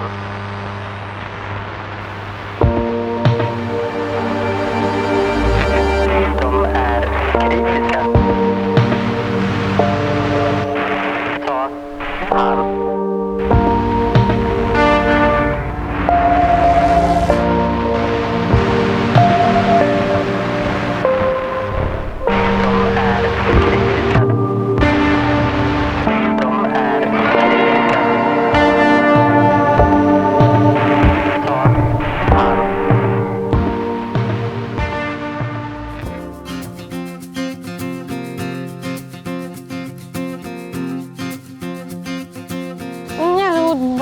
out.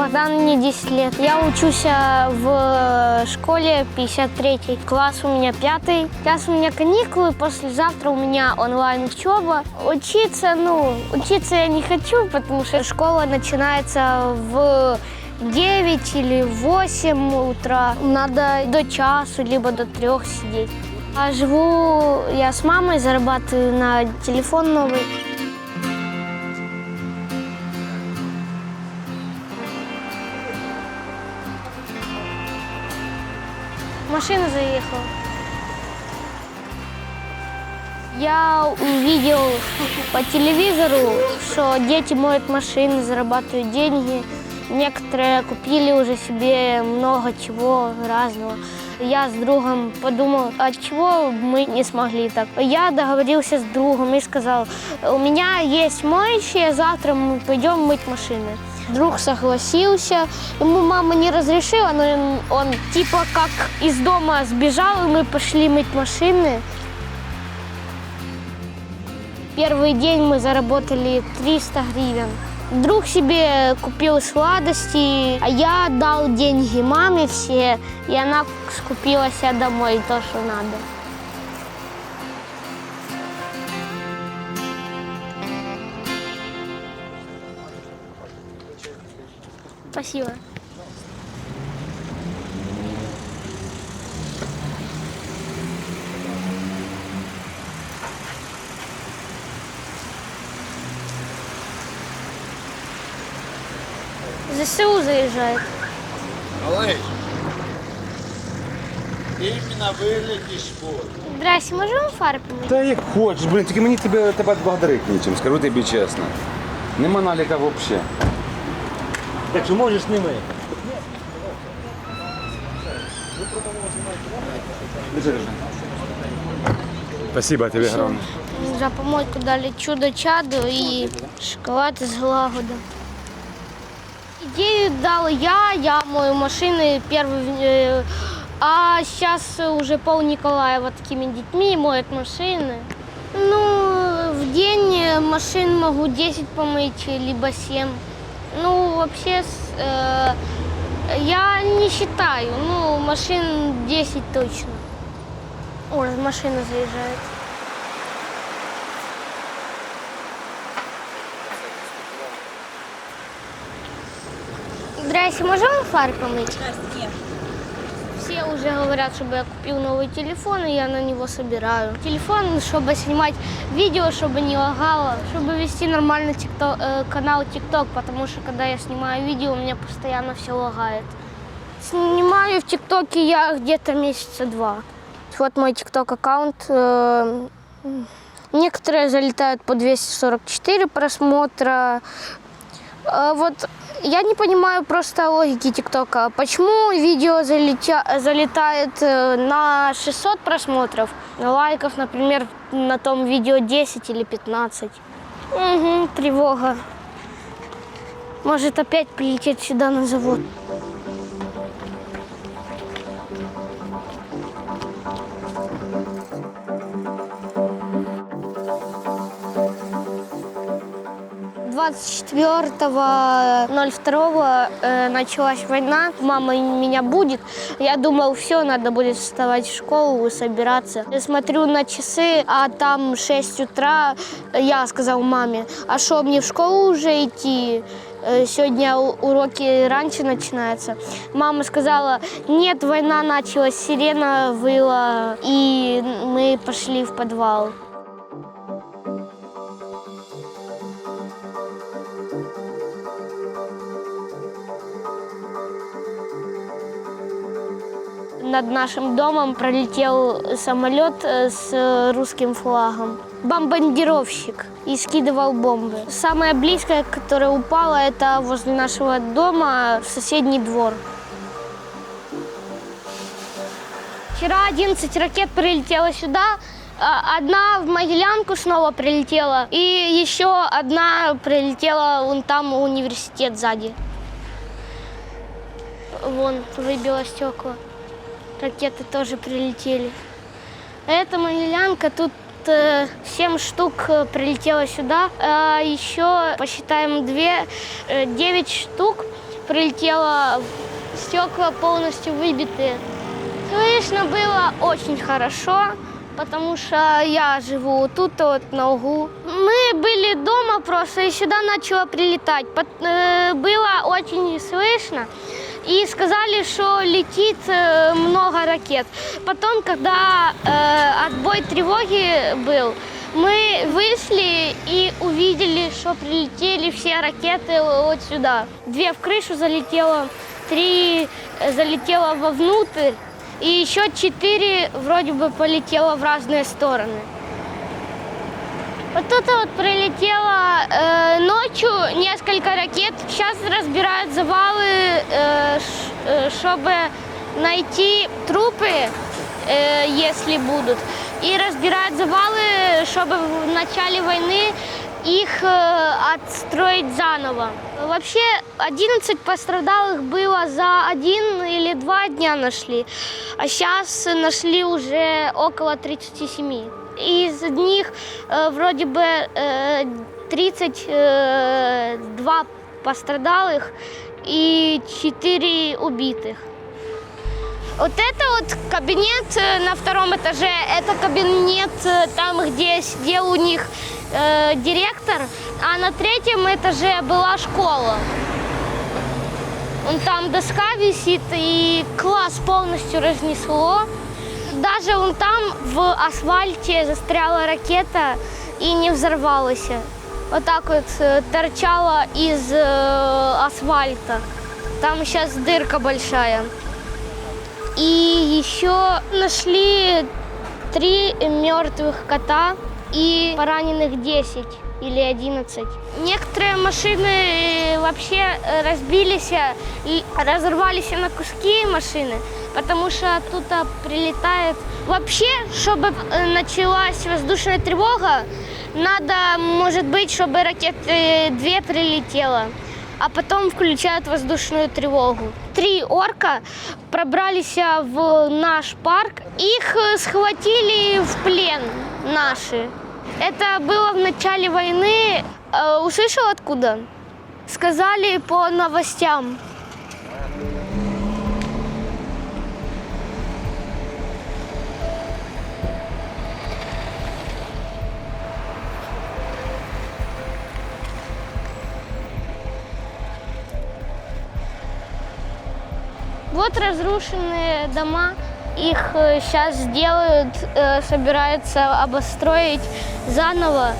Богдан, мне 10 лет. Я учусь а, в школе 53 класс у меня пятый. Сейчас у меня каникулы, послезавтра у меня онлайн учеба. Учиться, ну, учиться я не хочу, потому что школа начинается в 9 или в 8 утра. Надо до часу, либо до трех сидеть. А живу я с мамой, зарабатываю на телефон новый. Заехала. Я увидел по телевизору, что дети моют машины, зарабатывают деньги. Некоторые купили уже себе много чего разного. Я с другом подумал, а чего мы не смогли так. Я договорился с другом и сказал, у меня есть моющие, завтра мы пойдем мыть машины. Друг согласился, ему мама не разрешила, но он, он типа как из дома сбежал, и мы пошли мыть машины. Первый день мы заработали 300 гривен. Друг себе купил сладости, а я отдал деньги маме все, и она скупила себе домой то, что надо. Спасибо. ЗСУ заезжает. Малыш, іменно вигляді шпор. Здрасте, можемо фари помити? Та як хочеш, блін, тільки мені тебе, тебе благодарити нічим, скажу тобі чесно. Нема наліка взагалі. Так що можеш ними. Спасибо тобі огромне. За помойку дали чудо-чаду и шоколад из Глагода. Идею дал я, я мою машины первый, э, а сейчас уже пол Николаева такими детьми моет машины. Ну, в день машин могу 10 помыть, либо 7. Ну, вообще, э, я не считаю, ну, машин 10 точно. Ой, машина заезжает. Здрасте, можем фары помыть? Все уже говорят, чтобы я купил новый телефон, и я на него собираю. Телефон, чтобы снимать видео, чтобы не лагало, чтобы вести нормальный тикто- э, канал ТикТок, потому что когда я снимаю видео, у меня постоянно все лагает. Снимаю в ТикТоке я где-то месяца два. Вот мой ТикТок аккаунт. э, Некоторые залетают по 244 просмотра. А Вот я не понимаю просто логики ТикТока. Почему видео залетя- залетает э, на 600 просмотров, лайков, например, на том видео 10 или 15? Угу, тревога. Может опять прилететь сюда на завод. Двадцать четвертого ноль второго э, началась война. Мама меня будет. Я думал, все, надо будет вставать в школу собираться. Я смотрю на часы, а там 6 утра. Я сказал маме, а что, мне в школу уже идти? Э, Сегодня уроки раньше начинаются. Мама сказала, нет, война началась, сирена выла, и мы пошли в подвал. Над нашим домом пролетел самолет э, с русским флагом. Бомбардировщик и скидывал бомбы. Самое близкое, которое упало, это возле нашего дома в соседний двор. Вчера 11 ракет прилетело сюда, а, одна в Могилянку снова прилетела, и еще одна прилетела вон там университет сзади. Вон, выбило стекла. Ракеты тоже прилетели. Это Могилянка, тут э, 7 штук э, прилетело сюда. А еще, посчитаем, 2, 9 штук прилетело, стекла полностью выбитые. Слышно было очень хорошо, потому что я живу тут вот на углу. Мы были дома просто, и сюда начало прилетать. Э, Было очень слышно. И сказали, что летит много ракет. Потом, когда э, отбой тревоги был, мы вышли и увидели, что прилетели все ракеты вот сюда. Две в крышу залетело, три э, залетело вовнутрь, и еще четыре вроде бы полетело в разные стороны. Вот тут вот прилетело э, ночью несколько ракет. Сейчас разбирают завалы, э, э, чтобы найти трупы, э, если будут. И разбирают завалы, чтобы в начале войны их э, отстроить заново. Вообще 11 пострадалых было за один или два дня нашли, а сейчас нашли уже около 37. Из них вроде бы э, 32 пострадалых и 4 убитых. Вот это вот кабинет на втором этаже, это кабинет там, где сидел у них э, директор, а на третьем этаже была школа. Вон там доска висит, и класс полностью разнесло. Даже вон там в асфальте застряла ракета и не взорвалась. Вот так вот э, торчала из э, асфальта. Там сейчас дырка большая. И еще нашли три мертвых кота и пораненых 10 или 11. Некоторые машины э, вообще э, разбились э, разорвались на куски машины, потому что оттуда прилетает. Вообще, чтобы началась воздушная тревога, надо, может быть, чтобы ракеты две прилетело а потом включают воздушную тревогу. Три орка пробрались в наш парк. Их схватили в плен наши. Это было в начале войны. Э, Услышал откуда? Сказали по новостям. Вот разрушенные дома. Их сейчас сделают, э, собираются обостроить заново.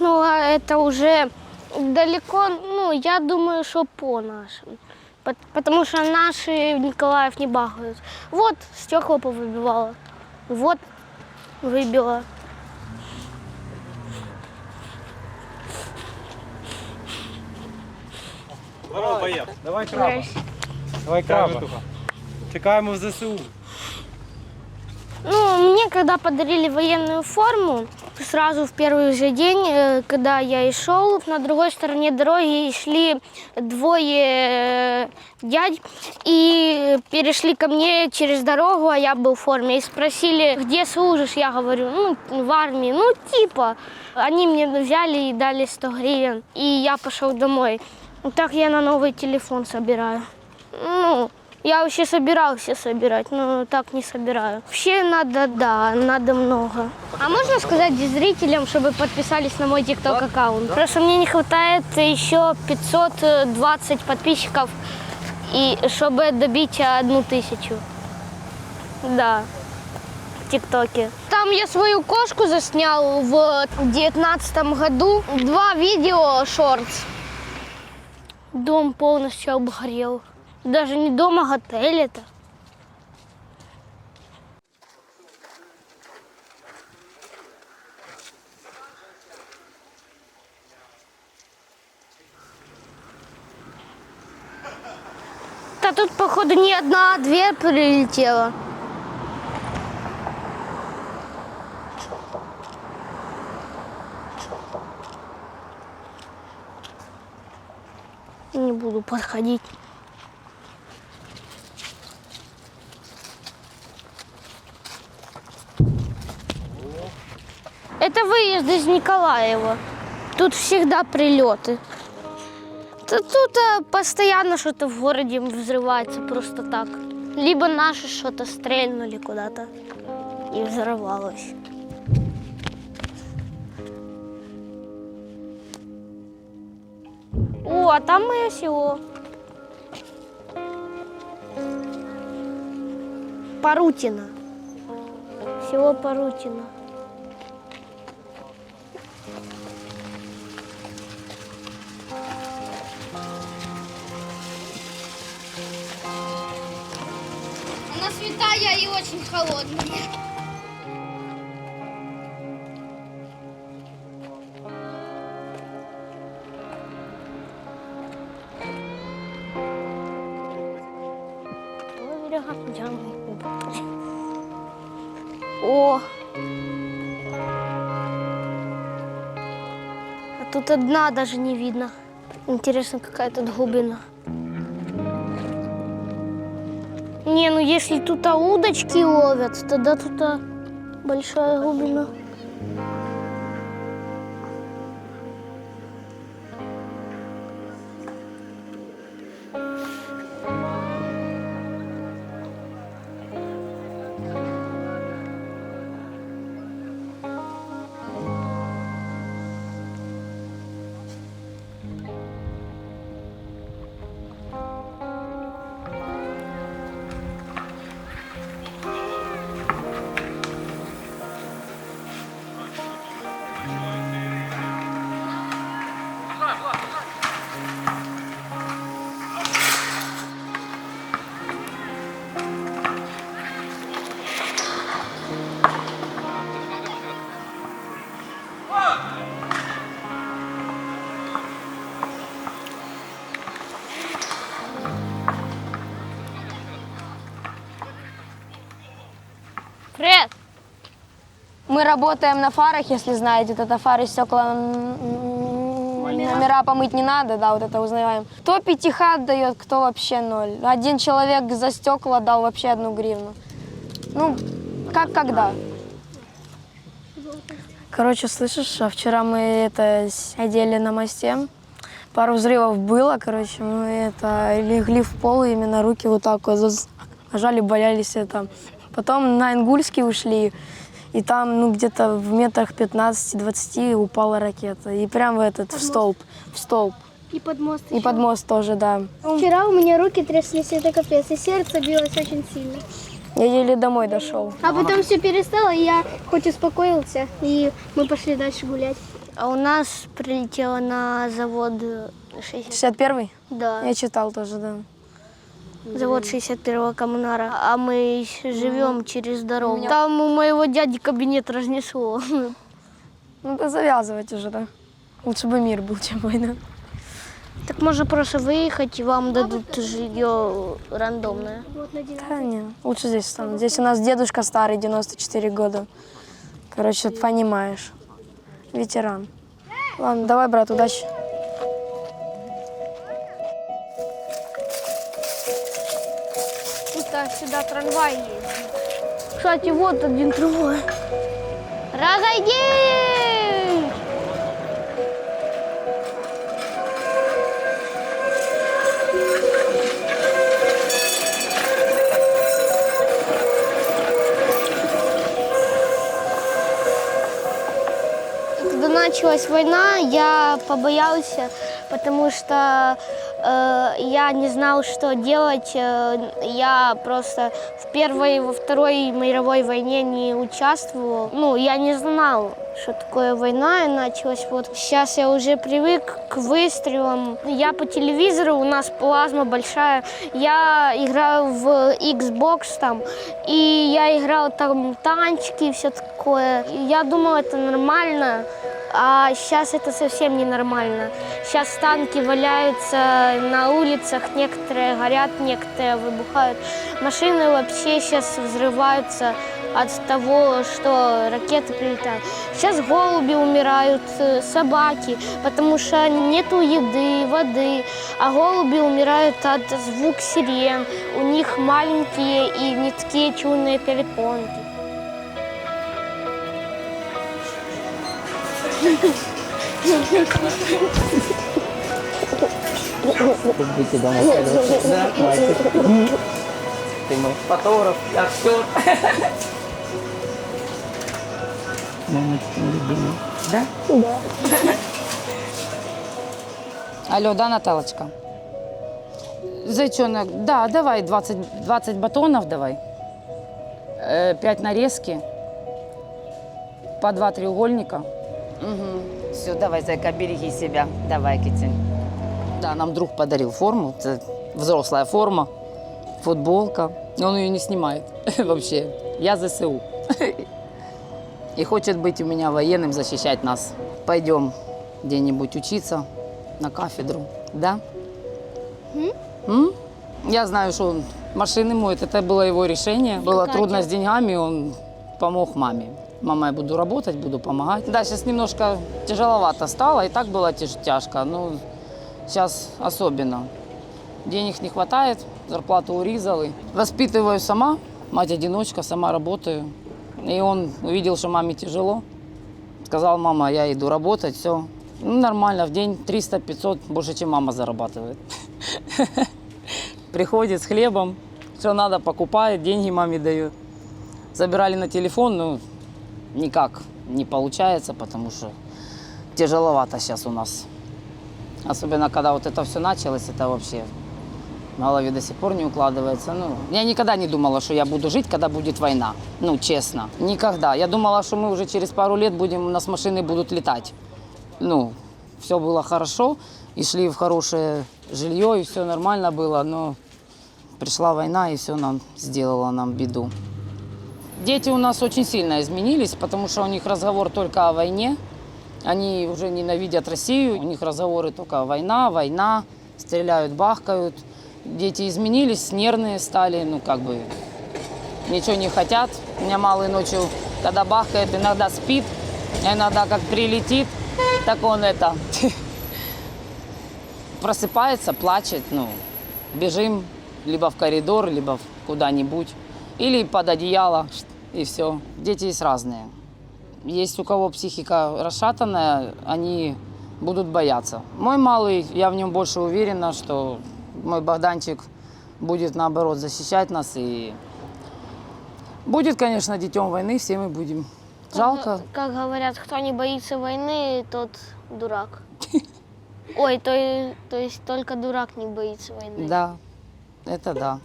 Ну, бахнуло это уже далеко, ну, я думаю, что по нашим. Пот- Потому что наши в Николаев не бахают. Вот стекла повыбивало. Вот выбило. Здорово, боєць. Давай краба. Здрасте. Давай краба. Чекаємо в ЗСУ. Ну, мне когда подарили военную форму, Сразу в первый же день, э, когда я и шел, на другой стороне дороги шли двое э, дядь и перешли ко мне через дорогу, а я был в форме. И спросили, где служишь? Я говорю, ну, в армии. Ну, типа. Они мне взяли и дали 100 гривен, и я пошел домой. Так я на новый телефон собираю. Ну, я вообще собирался собирать, но так не собираю. Вообще надо, да, надо много. А можно сказать зрителям, чтобы подписались на мой ТикТок аккаунт? Просто мне не хватает еще 520 подписчиков, и чтобы добить одну тысячу. Да, в ТикТоке. Там я свою кошку заснял в девятнадцатом году. Два видео шортс. Дом полностью обгорел. Даже не дом, а готель это. Да тут, походу, не одна, а две прилетела. Не буду подходить. Это выезд из Николаева. Тут всегда прилеты. Тут а, постоянно что-то в городе взрывается просто так. Либо наши что-то стрельнули куда-то и взорвалось. О, а там мое село. Парутино. Село Парутино. Она святая и очень холодная. О! А тут одна даже не видно. Интересно, какая тут глубина. Не, ну если тут удочки ловят, тогда тут а, большая глубина. Мы работаем на фарах, если знаете, вот это фары, стекла, номера помыть не надо, да, вот это узнаем. Кто пятиха дает, кто вообще ноль. Один человек за стекла дал вообще одну гривну. Ну, как когда. Короче, слышишь, а вчера мы это сидели на мосте, пару взрывов было, короче, мы это легли в пол, и именно руки вот так вот нажали, болялись это. Потом на Ингульский ушли, и там, ну, где-то в метрах 15-20 упала ракета. И прям в этот, в столб, в столб. И под мост. И под мост тоже, да. Вчера у меня руки тряслись, это капец, и сердце билось очень сильно. Я еле домой дошел. А потом все перестало, и я хоть успокоился, и мы пошли дальше гулять. А у нас прилетело на завод 60. 61-й? Да, Я читал тоже, да. Завод 61-го коммунара. А мы живем через дорогу. Там у моего дяди кабинет разнесло. Ну, да завязывать уже, да. Лучше бы мир был, чем война. Так можно просто выехать, и вам дадут жилье рандомное. Да, не, лучше здесь останусь. Здесь у нас дедушка старый, 94 года. Короче, понимаешь. ветеран. Ладно, давай, брат, удачи. Сюда трамвай ездит. Кстати, вот один трамвай. Разойдись! Когда началась война, я побоялся, потому что я не знал, что делать. Э, я просто в первой и во второй мировой войне не участвовал. Ну, я не знал, что такое война, и началась вот. Сейчас я уже привык к выстрелам. Я по телевизору, у нас плазма большая. Я играю в Xbox там, и я играл там танчики и все такое. Я думал, это нормально. А сейчас это совсем ненормально. Сейчас танки валяются на улицах, некоторые горят, некоторые выбухают. Машины вообще сейчас взрываются от того, что ракеты прилетают. Сейчас голуби умирают, э, собаки, потому что нету еды, воды, а голуби умирают от звук сирен. У них маленькие и не такие чуйные перепонки. Будете дома. Да, хватит. Ты мой фотограф, актер. Мамочка любимая. Да? Алло, да, Наталочка? Зайчонок, да, давай 20, 20 батонов давай. Э, 5 нарезки. По два треугольника. Все, давай, зайка, береги себя. Давай, китень. Да, нам друг подарил форму. Это взрослая форма, футболка. Он ее не снимает вообще. Я ЗСУ. И хочет быть у меня военным, защищать нас. Пойдем где-нибудь учиться на кафедру. Да? М? Я знаю, что он машины моет. Это было его решение. Было трудно с деньгами, он помог маме. Мама, я буду работать, буду помогать. Да, сейчас немножко тяжеловато стало, и так было тяж- тяжко. Ну, сейчас особенно. Денег не хватает, зарплату урезали. Воспитываю сама, мать-одиночка, сама работаю. И он увидел, что маме тяжело. Сказал, мама, я иду работать, все. Ну, нормально, в день 300-500, больше, чем мама зарабатывает. Приходит с хлебом, все надо, покупает, деньги маме дает. Забирали на телефон, ну, никак не получается, потому что тяжеловато сейчас у нас. Особенно, когда вот это все началось, это вообще в голове до сих пор не укладывается. Ну, я никогда не думала, что я буду жить, когда будет война. Ну, честно. Никогда. Я думала, что мы уже через пару лет будем, у нас машины будут летать. Ну, все было хорошо, и шли в хорошее жилье, и все нормально было, но пришла война, и все нам сделала нам беду. Дети у нас очень сильно изменились, потому что у них разговор только о войне. Они уже ненавидят Россию, у них разговоры только война, война, стреляют, бахкают. Дети изменились, нервные стали, ну как бы ничего не хотят. У меня малый ночью, когда бахкает, иногда спит, иногда как прилетит, так он это просыпается, плачет, ну, бежим либо в коридор, либо куда-нибудь, или под одеяло, и все. Дети есть разные. Есть у кого психика расшатанная, они будут бояться. Мой малый, я в нем больше уверена, что мой Богданчик будет, наоборот, защищать нас. И будет, конечно, детем войны, все мы будем. Жалко. Как говорят, кто не боится войны, тот дурак. Ой, то, то есть только дурак не боится войны. Да, это да.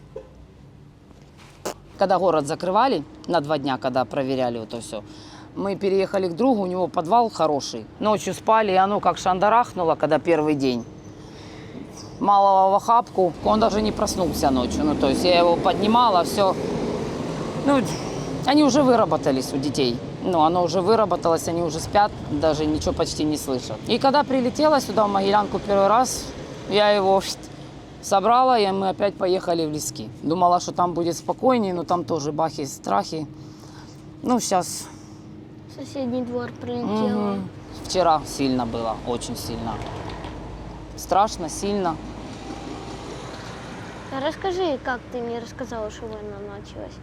Когда город закрывали на два дня, когда проверяли это все, мы переехали к другу, у него подвал хороший. Ночью спали, и оно как шандарахнуло, когда первый день. Малого в охапку, он даже не проснулся ночью. Ну, то есть я его поднимала, все. Ну, они уже выработались у детей. Ну, оно уже выработалось, они уже спят, даже ничего почти не слышат. И когда прилетела сюда, в Могилянку, первый раз, я его собрала, и мы опять поехали в лески. Думала, что там будет спокойнее, но там тоже бахи, страхи. Ну, сейчас соседний двор прилетело. Вчера сильно было, очень сильно. Страшно, сильно. Расскажи, как ты мне рассказала, что война началась.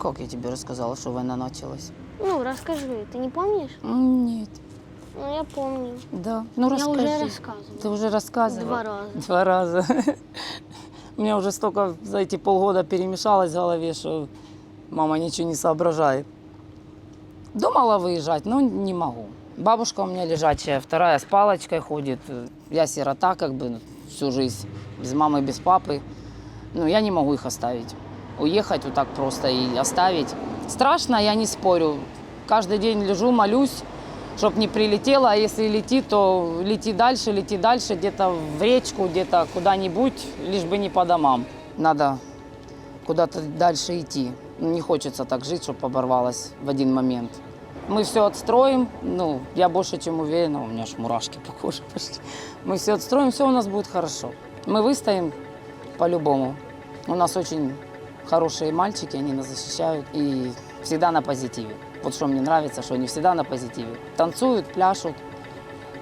Как я тебе рассказала, что война началась? Ну, расскажи, ты не помнишь? Нет. Ну, я помню. Да. Ну Я расскажи. уже рассказывала. Ты уже рассказывала? Два раза. Два раза. У меня уже столько за эти полгода перемешалось в голове, что мама ничего не соображает. Думала выезжать, но не могу. Бабушка у меня лежачая, вторая с палочкой ходит. Я сирота как бы всю жизнь, без мамы, без папы. Ну, я не могу их оставить. Уехать вот так просто и оставить. Страшно, я не спорю. Каждый день лежу, молюсь, чтобы не прилетело, а если летит, то лети дальше, лети дальше, где-то в речку, где-то куда-нибудь, лишь бы не по домам. Надо куда-то дальше идти. Не хочется так жить, чтобы оборвалось в один момент. Мы все отстроим, ну, я больше чем уверена, у меня аж мурашки по коже пошли. Мы все отстроим, все у нас будет хорошо. Мы выстоим по-любому. У нас очень хорошие мальчики, они нас защищают и всегда на позитиве. Вот что мне нравится, что они всегда на позитиве. Танцуют, пляшут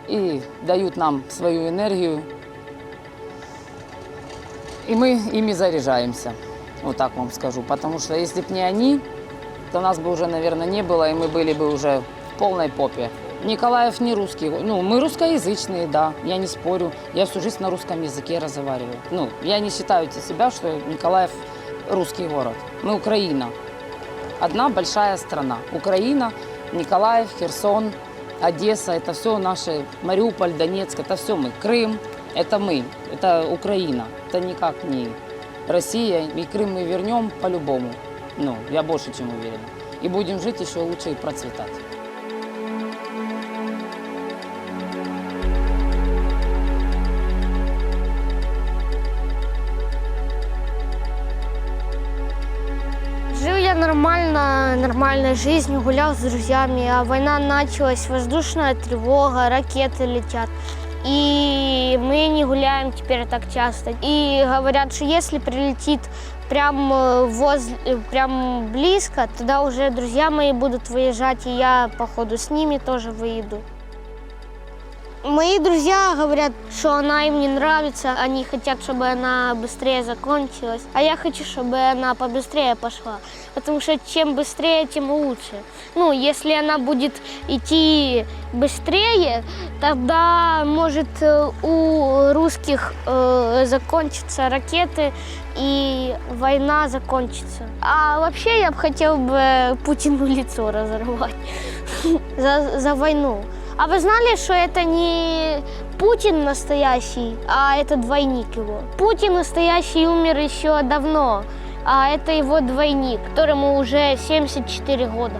и дают нам свою энергию. И мы ими заряжаемся, вот так вам скажу. Потому что если бы не они, то нас бы уже, наверное, не было, и мы были бы уже в полной попе. Николаев не русский. Ну, мы русскоязычные, да, я не спорю. Я всю жизнь на русском языке разговариваю. Ну, я не считаю себя, что Николаев русский город. Мы Украина. Одна большая страна. Украина, Николаев, Херсон, Одесса, это все наши, Мариуполь, Донецк, это все мы. Крым, это мы, это Украина. Это никак не Россия. И Крым мы вернем по-любому. Ну, я больше чем уверена. И будем жить еще лучше и процветать. Нормальной жизнью, гулял с друзьями, а война началась, воздушная тревога, ракеты летят. И мы не гуляем теперь так часто. И говорят, что если прилетит прям, э, возле, э, прям близко, тогда уже друзья мои будут выезжать, и я, походу, с ними тоже выеду. Мои друзья говорят, что она им не нравится, они хотят, чтобы она быстрее закончилась, а я хочу, чтобы она побыстрее пошла, потому что чем быстрее, тем лучше. Ну, если она будет идти быстрее, тогда может э, у русских э, закончатся ракеты и война закончится. А вообще я бы хотел бы Путину лицо разорвать за, за войну. А вы знали, что это не Путин настоящий, а это двойник его? Путин настоящий умер еще давно, а это его двойник, которому уже 74 года.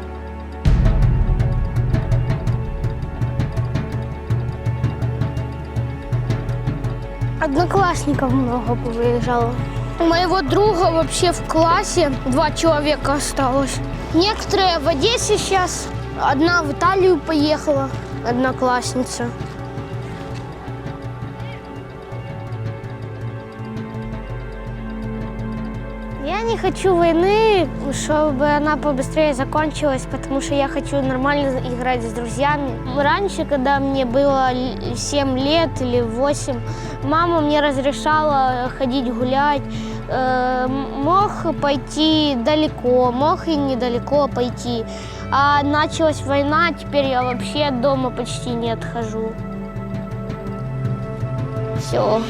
Одноклассников много выезжало. У моего друга вообще в классе два человека осталось. Некоторые в Одессе сейчас, одна в Италию поехала, одноклассница. Я не хочу войны, чтобы она побыстрее закончилась, потому что я хочу нормально играть с друзьями. Раньше, когда мне было 7 лет или 8, мама мне разрешала ходить гулять. Э, Мог пойти далеко, мог и недалеко пойти. А началась война, теперь я вообще дома почти не отхожу. Все.